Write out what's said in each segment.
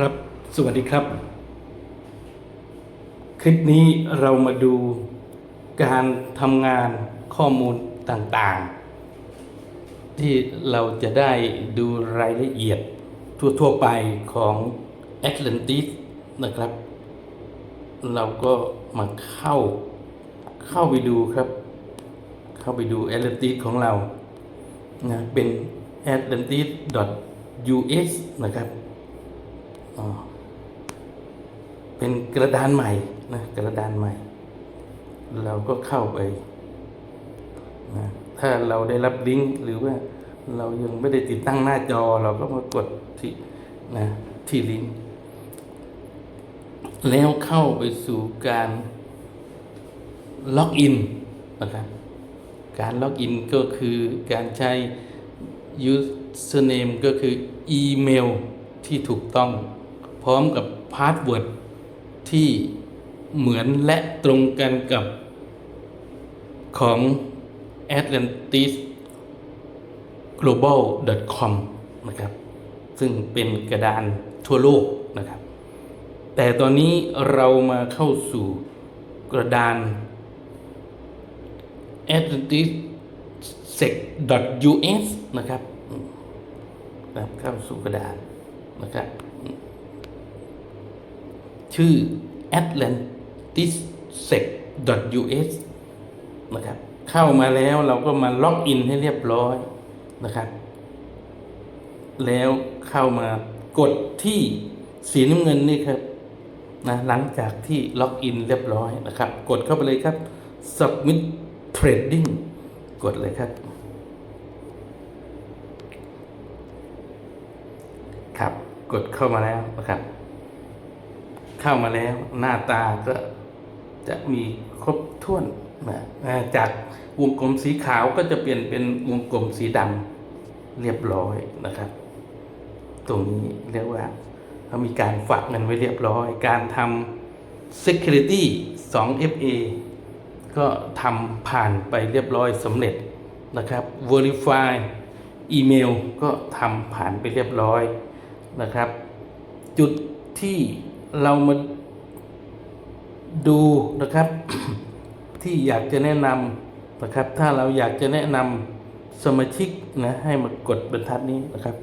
ครับ สวัสดีครับ คลิปนี้เรามาดูการทำงานข้อมูลต่างๆ ที่เราจะได้ดูรายละเอียดทั่ว ๆ ไปของ Atlantis นะครับ เราก็มาเข้าเข้าไปดูครับ เข้าไปดู Atlantis ของเรานะเป็น atlantis.us นะครับ เป็นกระดานใหม่นะกระดานใหม่ เราก็เข้าไปนะถ้าเราได้รับลิงก์หรือว่าเรายังไม่ได้ติดตั้งหน้าจอ เราก็มากดที่นะที่ลิงก์แล้วเข้าไปสู่การล็อกอินนะครับการล็อกอินก็คือการใช้ username ก็คืออีเมลที่ถูกต้อง พร้อมกับพาสเวิร์ดที่เหมือนและตรงกันกับของ atlantis global com นะครับ ซึ่งเป็นกระดานทั่วโลกนะครับ แต่ตอนนี้เรามาเข้าสู่กระดาน atlantis sec.us นะครับ นะครับ เข้าสู่กระดานนะครับ ชื่อ atlantis sec.us นะครับเข้ามาแล้วเราก็มาล็อกอินให้เรียบร้อยนะครับ แล้วเข้ามากดที่สีน้ำเงินนี่ครับนะหลังจากที่ล็อกอินเรียบร้อยนะครับ กดเข้าไปเลยครับ submit trading กดเลยครับ ครับ กดเข้ามาแล้วนะครับ เข้ามาแล้ว หน้าตาก็จะมีครบถ้วนนะจากวงกลมสีขาวก็จะเปลี่ยนเป็นวงกลมสีดำเรียบร้อยนะครับ ตรงนี้เรียกว่าเขามีการฝากเงินไว้เรียบร้อย การทำ security 2 FA ก็ทำผ่านไปเรียบร้อยสำเร็จนะครับ verify อีเมลก็ทำผ่านไปเรียบร้อยนะครับ จุดที่ เรามาดูนะครับที่อยากจะแนะนำนะครับ ถ้าเราอยากจะแนะนำสมาชิกนะให้มากดบรรทัดนี้นะครับ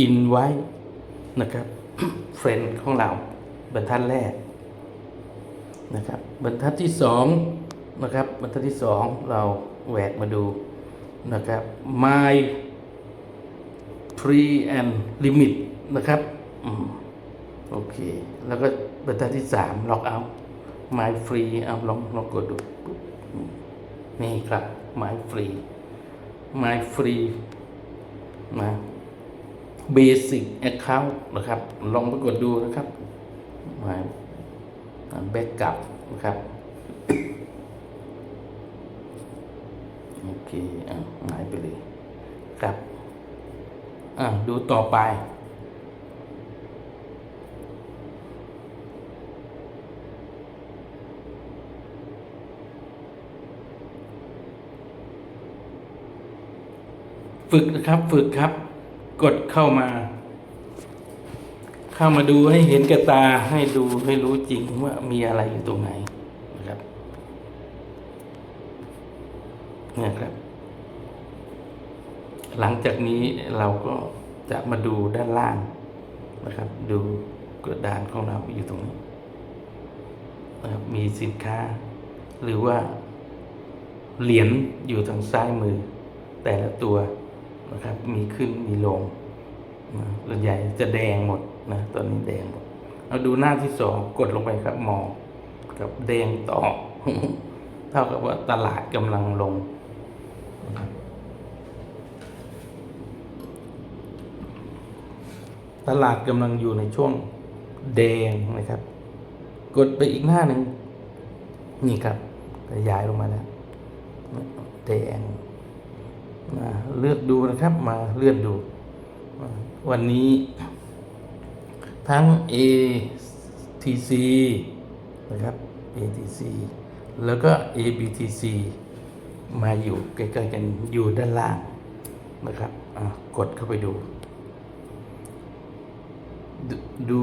อินไว้นะครับเฟรนด์ของเราบรรทัดแรกนะครับบรรทัดที่สองนะครับบรรทัดที่สองเราแหวกมาดูนะครับ my free and limit นะครับ โอเค แล้วก็บรรทัดที่สามล็อกเอา my free เอาลองลองกดดูนี่ครับ my free my free นะ basic account นะครับ ลองไปกดดูนะครับ my backup นะครับโอเคอะหายไปเลยครับอะดูต่อไป ฝึกนะครับฝึกครับ กดเข้ามา เข้ามาดูให้เห็นกับตาให้ดูให้รู้จริงว่ามีอะไรอยู่ตรงไหนนะครับเนี่ยครับ หลังจากนี้เราก็จะมาดูด้านล่างนะครับ ดูกระดานของเราอยู่ตรงนี้นะครับมีสินค้า หรือว่าเหรียญอยู่ทางซ้ายมือ แต่ละตัว นะครับ มีขึ้นมีลงนะส่วนใหญ่จะแดงหมดนะตอนนี้แดงหมดเอาดูหน้าที่สองกดลงไปครับมองกับแดงต่อ เท่ากับว่าตลาดกำลังลง ตลาดกำลังอยู่ในช่วงแดงนะครับ กดไปอีกหน้าหนึ่งนี่ครับขยายลงมาแล้วแดง มาเลือกดูนะครับมาเลื่อนดู วันนี้ ทั้ง ATC นะครับ ATC แล้วก็ ABTC มาอยู่ใกล้ๆกันอยู่ด้านล่างนะครับกดเข้าไปดู ดูดู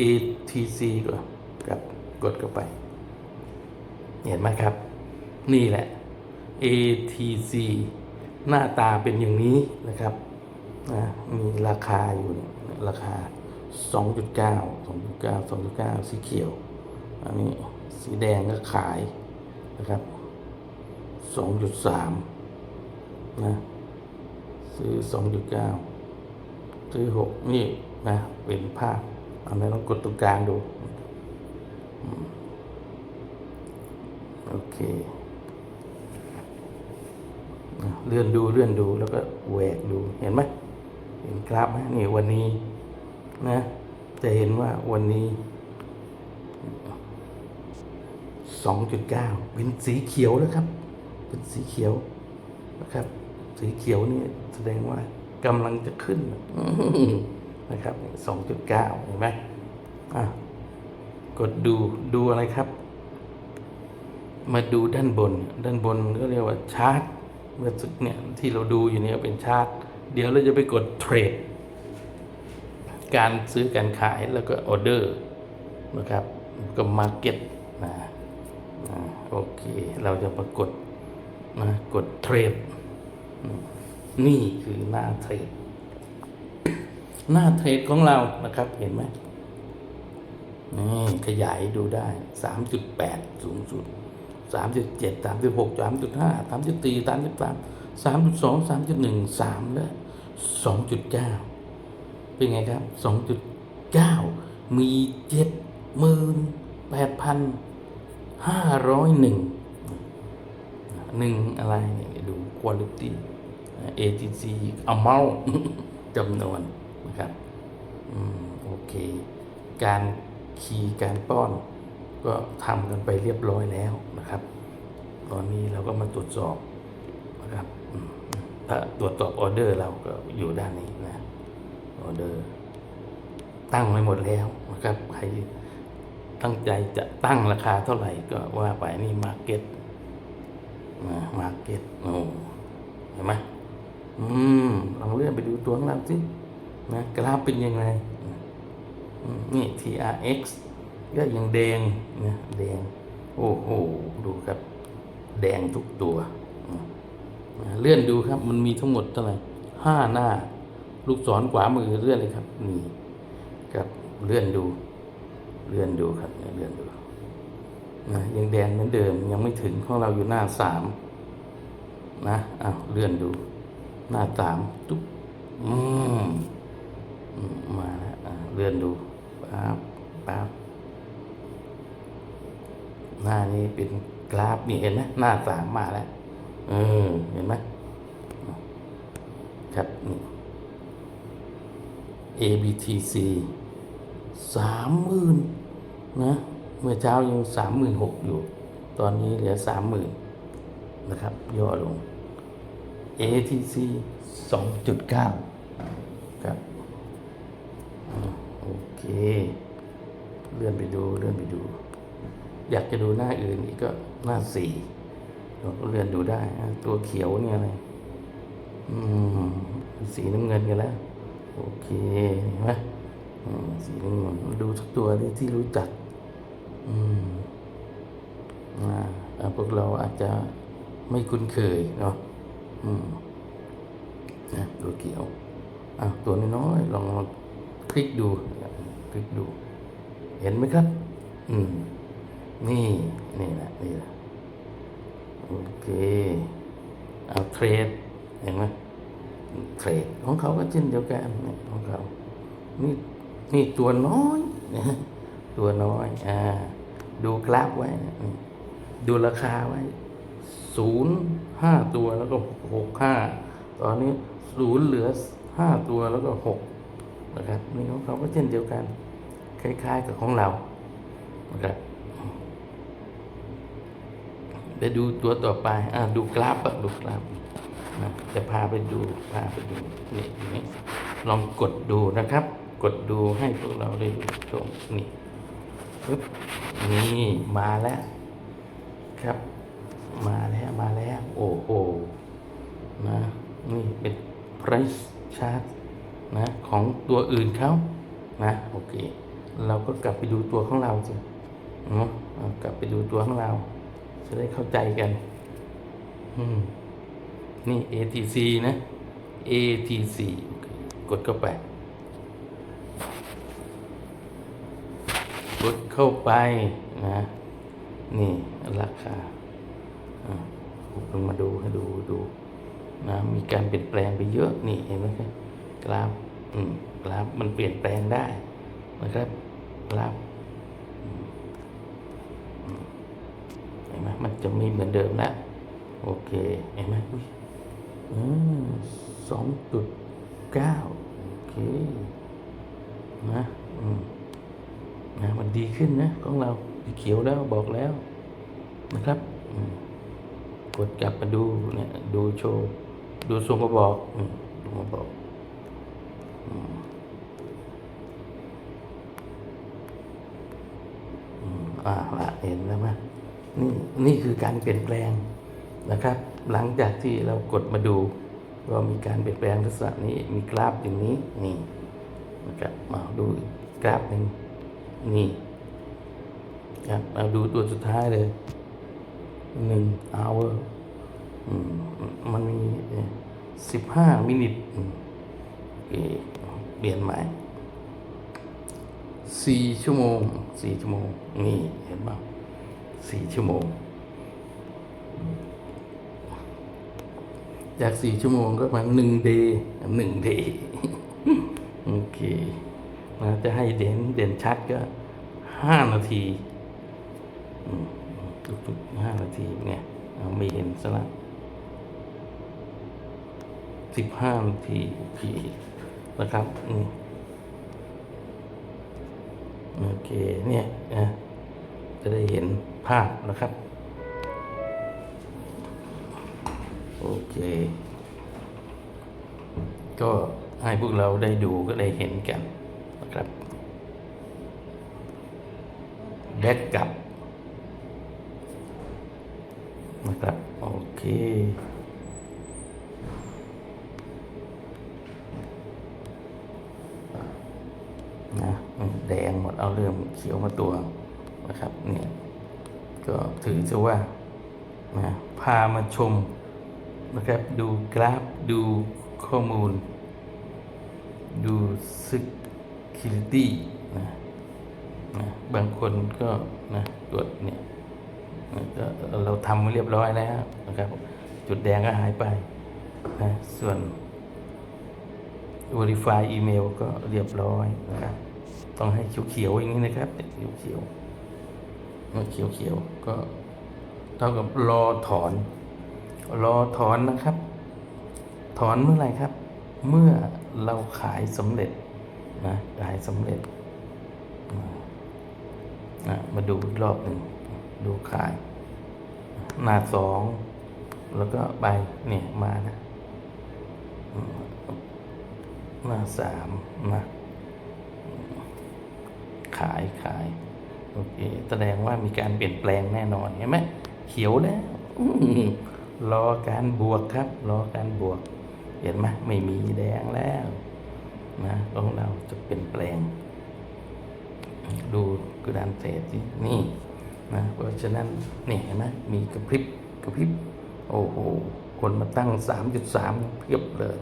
ATC ก่อนครับกดเข้าไป เห็นไหมครับ นี่แหละ ATC หน้าตาเป็นอย่างนี้นะครับนะมีราคาอยู่เนี่ยราคา 2.9 2.9 2.9 สีเขียว อันนี้สีแดงก็ขายนะครับ 2.3 นะซื้อ 2.9 ซื้อ 6 นี่นะ เป็นภาพเอาไหนลองกดตรงกลางดู โอเค เลื่อนดูเลื่อนดูแล้วก็แหวกดูเห็นไหมเห็นกราฟไหมนี่วันนี้นะ จะเห็นว่าวันนี้2.9เก้าเป็นสีเขียวแล้วครับ เป็นสีเขียวนะครับ สีเขียวนี่แสดงว่ากำลังจะขึ้นนะครับ2.9เห็นไหมอะกดดูดูอะไรครับ มาดูด้านบน ด้านบนก็เรียกว่าชาร์ต เมื่อสักเนี่ยที่เราดูอยู่เนี่ยเป็นชาร์ตเดี๋ยวเราจะไปกดเทรดการซื้อการขายแล้วก็ออเดอร์นะครับก็มาเก็ตนะโอเค เราจะมากดนะกดเทรดนี่คือหน้าเทรดหน้าเทรดของเรานะครับเห็นไหมนี่ขยายดูได้ 3.8 สูงสุด สามจุดเจ็ดสามจุดหกสามจุดห้าสามจุดสี่สามจุดสามสามจุดสองสามจุดหนึ่งสามและสองจุดเก้าเป็นไงครับสองจุดเก้ามีเจ็ดหมื่นแปดพันห้าร้อยหนึ่งหนึ่งอะไรเนี่ยดูคุณภาพ ATC amount จำนวนนะครับ โอเค การคีย์การป้อน ก็ทำกันไปเรียบร้อยแล้วนะครับ ตอนนี้เราก็มาตรวจสอบนะครับถ้าตรวจสอบออเดอร์เราก็อยู่ด้านนี้นะออเดอร์ ตั้งไว้หมดแล้วนะครับใครตั้งใจจะตั้งราคาเท่าไหร่ก็ว่าไปนี่มาเก็ตนะมาเก็ตโอ้เห็นไหมอืมลองเลื่อนไปดูตัวของเรางสินะกราฟเป็นยังไงนี่ TRX ก็ยังแดงนะแดง โอ้โหดูครับ แดงทุกตัวมนะเลื่อนดูครับ มันมีทั้งหมดเท่าไหร่ห้าหน้า ลูกศรขวามือเลื่อนเลยครับ นี่ครับเลื่อนดู เลื่อนดูครับเลื่อนดูนะยังแดงเหมือนเดิม ยังไม่ถึงของเราอยู่หน้าสามนะอ้าวเลื่อนดู หน้าสามตุ๊บอืมมาแล้วอ่าเลื่อนดูปั๊บปั๊บ หน้านี้เป็นกราฟนี่เห็นไหมหน้าสามมาแล้วเออเห็นไหมครับ ABTC สามหมื่นนะ เมื่อเช้ายังสามหมื่นหกอยู่ ตอนนี้เหลือสามหมื่นนะครับ ย่อลง ATC สองจุดเก้าครับ โอเค เลื่อนไปดู เลื่อนไปดู อยากจะดูหน้าอื่นอีกก็หน้าสี่เราก็เลื่อนดูได้ ตัวเขียวเนี่ยอะไรสีน้ำเงินกันแล้ว โอเคเห็นไหมสีน้ำเงินดูทุกตัวที่ที่รู้จัก อืมอ่าพวกเราอาจจะไม่คุ้นเคยเนาะอืมนะตัวเขียวอะตัวน้อยๆลองลองคลิกดู คลิกดู เห็นไหมครับ อืม นี่ นี่แหละนี่แหละโอเค เอาเทรด เห็นไหมเทรดของเขาก็เช่นเดียวกันของเขา นี่นี่ตัวน้อยนะตัวน้อย อ่า ดูกราฟไว้ ดูราคาไว้ศูนย์ห้าตัวแล้วก็หกห้าตอนนี้ศูนย์เหลือห้าตัวแล้วก็หกนะครับนี่ของเขาก็เช่นเดียวกัน คล้าย ๆ กับของเรานะครับ ไปดูตัวต่อไปอ่าดูกราฟอะดูกราฟนะจะพาไปดูพาไปดูนี่นี่ลองกดดูนะครับ กดดูให้พวกเราได้ดูตรงนี่ปึ๊บนี่มาแล้วครับ มาแล้วมาแล้วโอ้โหนะนี่เป็น price chart นะของตัวอื่นเขานะโอเค เราก็กลับไปดูตัวของเราสิเนาะกลับไปดูตัวของเรา จะได้เข้าใจกัน อืม นี่ ATC นะ ATC กดเข้าไป กดเข้าไปนะ นี่ราคาอะลงมาดูให้ดูดูนะมีการเปลี่ยนแปลงไปเยอะนี่เห็นไหมครับกราฟอืมกราฟมันเปลี่ยนแปลงได้นะครับกราฟอืมอืมเห็นไหมมันจะไม่เหมือนเดิมแล้ว โอเค เห็นไหมอุ๊ยสองจุดเก้าโอเค นะอืมนะมันดีขึ้นนะ ของเราเขียวแล้วบอกแล้วนะครับกดกลับมาดูเนี่ยดูโชว์ ดูทรงมาบอกอืมดูมาบอกอ่าละเห็นแล้วไหม นี่นี่คือการเปลี่ยนแปลงนะครับ หลังจากที่เรากดมาดูว่ามีการเปลี่ยนแปลงลักษณะนี้มีกราฟอย่างนี้นี่นะครับมาดูกราฟหนึ่งนี่ครับมาดูตัวสุดท้ายเลยหนึ่ง hour มันมีสิบห้ามินิทเปลี่ยนใหม่สี่ชั่วโมงสี่ชั่วโมง นี่เห็นป่า สี่ชั่วโมง จากสี่ชั่วโมงก็มาหนึ่งเดย์หนึ่งเดย์โอเคนะจะให้เด่นเด่นชัดก็ห้านาทีทุกๆห้านาทีเนี่ยเอาไม่เห็นซะละสิบห้านาทีโอเคนะครับอืมโอเค เนี่ยนะจะได้เห็น ภาพนะครับ โอเค ก็ให้พวกเราได้ดูก็ได้เห็นกันนะครับแบ็กกลับนะครับ โอเคนะแดงหมดเอาเริ่มเขียวมาตัวนะครับเนี่ย ก็ถือจะว่านะพามาชมนะครับดูกราฟดูข้อมูล ดูซึกคิลิตี้นะนะบางคนก็นะตรวจเนี่ยนะก็เราทำเรียบร้อยแล้วนะครับ จุดแดงก็หายไปนะส่วน Verify อีเมลก็เรียบร้อยนะครับ ต้องให้เขียวๆอย่างนี้นะครับเขียวๆ มื่อเขียวๆก็เท่ากับรอถอน รอถอนนะครับ ถอนเมื่อไหร่ครับ เมื่อเราขายสำเร็จนะขายสำเร็จอะมาดูรอบหนึ่งดูขาย หน้าสองแล้วก็ใบเนี่ยมานะหน้าสามนะขายขาย โอเค แสดงว่ามีการเปลี่ยนแปลงแน่นอนเห็นไหมเขียวแล้วรอการบวกครับ รอการบวก เห็นไหมไม่มีแดงแล้วนะของเราจะเปลี่ยนแปลง ดูกระดานเศษสินี่นะเพราะฉะนั้นนี่เห็นไหมมีกระพริบกระพริบ โอ้โห คนมาตั้ง 3.3 เพียบเลย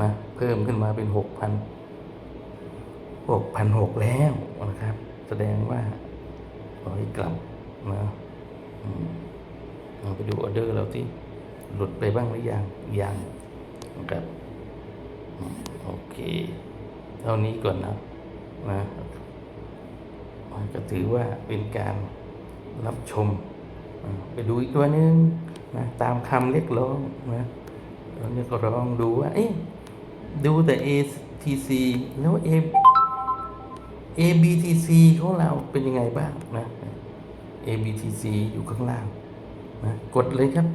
นะเพิ่มขึ้นมาเป็น 6,000 6,600 แล้วนะครับ แสดงว่าร้อยกลับนะมเราไปดูออเดอร์เราที่หลุดไปบ้างหรือยังยังนะครับโอเค เท่านี้ก่อนนะนะก็ถือว่าเป็นการรับชม ไปดูอีกตัวนึงนะตามคำเรียกร้องนะเราเรียกร้องดูว่า เอ๊ะดูแต่ ATC แล้ว A ABTC ของเราเป็นยังไงบ้างนะ ABTC อยู่ข้างล่างนะกดเลยครับ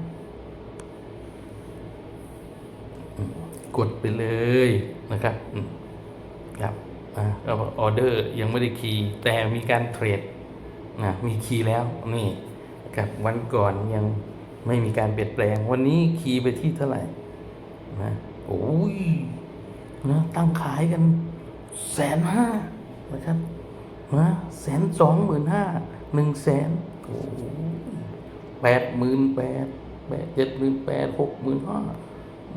กดไปเลยนะครับครับออเดอร์ยังไม่ได้คีย์แต่มีการเทรดนะมีคีย์แล้วนี่นะครับวันก่อนยังไม่มีการเปลี่ยนแปลง วันนี้คีย์ไปที่เท่าไหร่นะโอ้ยนะตั้งขายกันแสนห้า นะครับนะแสนสองหมื่นห้าหนึ่งแสนโอ้โหแปดหมื่นแปดแปดเจ็ดหมื่นแปดหกหมื่นห้า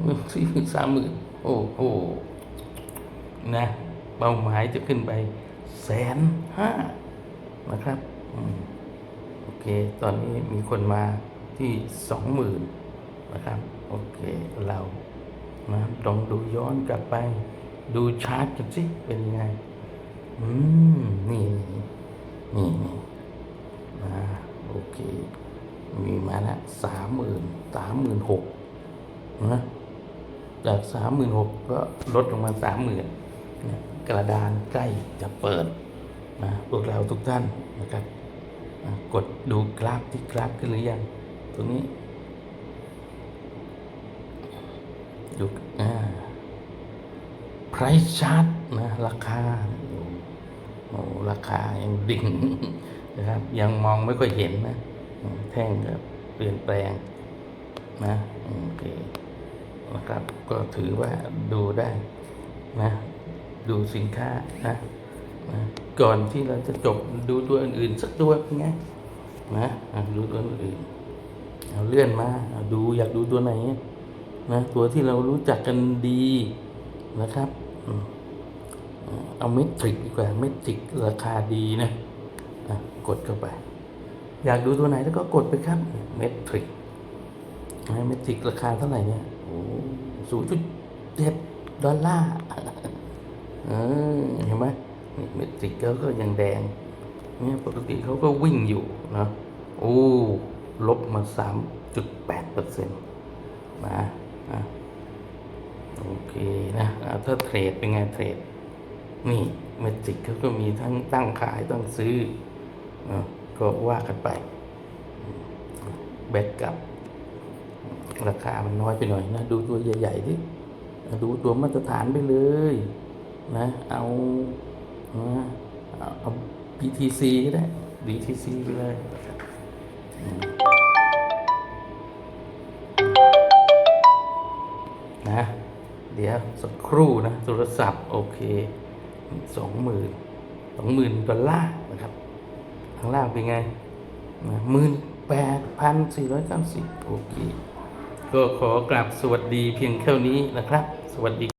หมื่นสี่หมื่นสามหมื่นโอ้โหนะเป้าหมายจะขึ้นไปแสนห้านะครับอืมโอเค ตอนนี้มีคนมาที่สองหมื่นนะครับ โอเคเรานะลองดูย้อนกลับไป ดูชาร์ตกันสิเป็นยังไง อืม นี่ นี่นี่นะโอเค มีมาละสามหมื่นสามหมื่นหกนะจากสามหมื่นหกก็ลดลงมาสามหมื่นกระดานใกล้จะเปิดนะพวกเราทุกท่านนะครับอะกดดูกราฟที่กราฟขึ้นหรือยัง ตรงนี้ดูอ่า price chart นะราคา โอ้ราคายังดิ่งนะครับ ยังมองไม่ค่อยเห็นนะ แท่งก็เปลี่ยนแปลงนะโอเคนะครับก็ถือว่าดูได้นะ ดูสินค้านะนะก่อนที่เราจะจบดูตัวอื่นๆสักตัวนไงนะอะดูตัวอื่นเอาเลื่อนมาเอาดูอยากดูตัวไหนนะตัวที่เรารู้จักกันดีนะครับอืม เอาเมทริกดีกว่าเมทริกราคาดีนะะกดเข้าไป อยากดูตัวไหนแล้วก็กดไปครับเมทริกเมทริกราคาเท่าไหร่เนี่ยโอ้ศูนย์จุดเจ็ดดอลลาร์เห็นไหมเมทริกเขาก็ยังแดงเนี่ยปกติเขาก็วิ่งอยู่นะโอ้ลบมาสามจุดแปดเปอร์เซ็นต์นะโอเคนะถ้าเทรดเป็นไงเทรด นี่เมจิกเขาก็มีทั้งตั้งขายตั้งซื้ออก็ว่ากันไปแบกกับ ราคามันน้อยไปหน่อยนะ ดูตัวใหญ่ๆดิดูตัวมาตรฐานไปเลย นะ เอาเอา BTC ก็ได้ BTC ไปเลยนะ เดี๋ยวสักครู่นะ โทรศัพท์ โอเค สองหมื่นสองหมื่นดอลลาร์นะครับ ข้างล่างเป็นไงหมื่นแปดพันสี่ร้อยเก้าสิบโอเค ก็ขอกราบสวัสดีเพียงแค่นี้นะครับ สวัสดี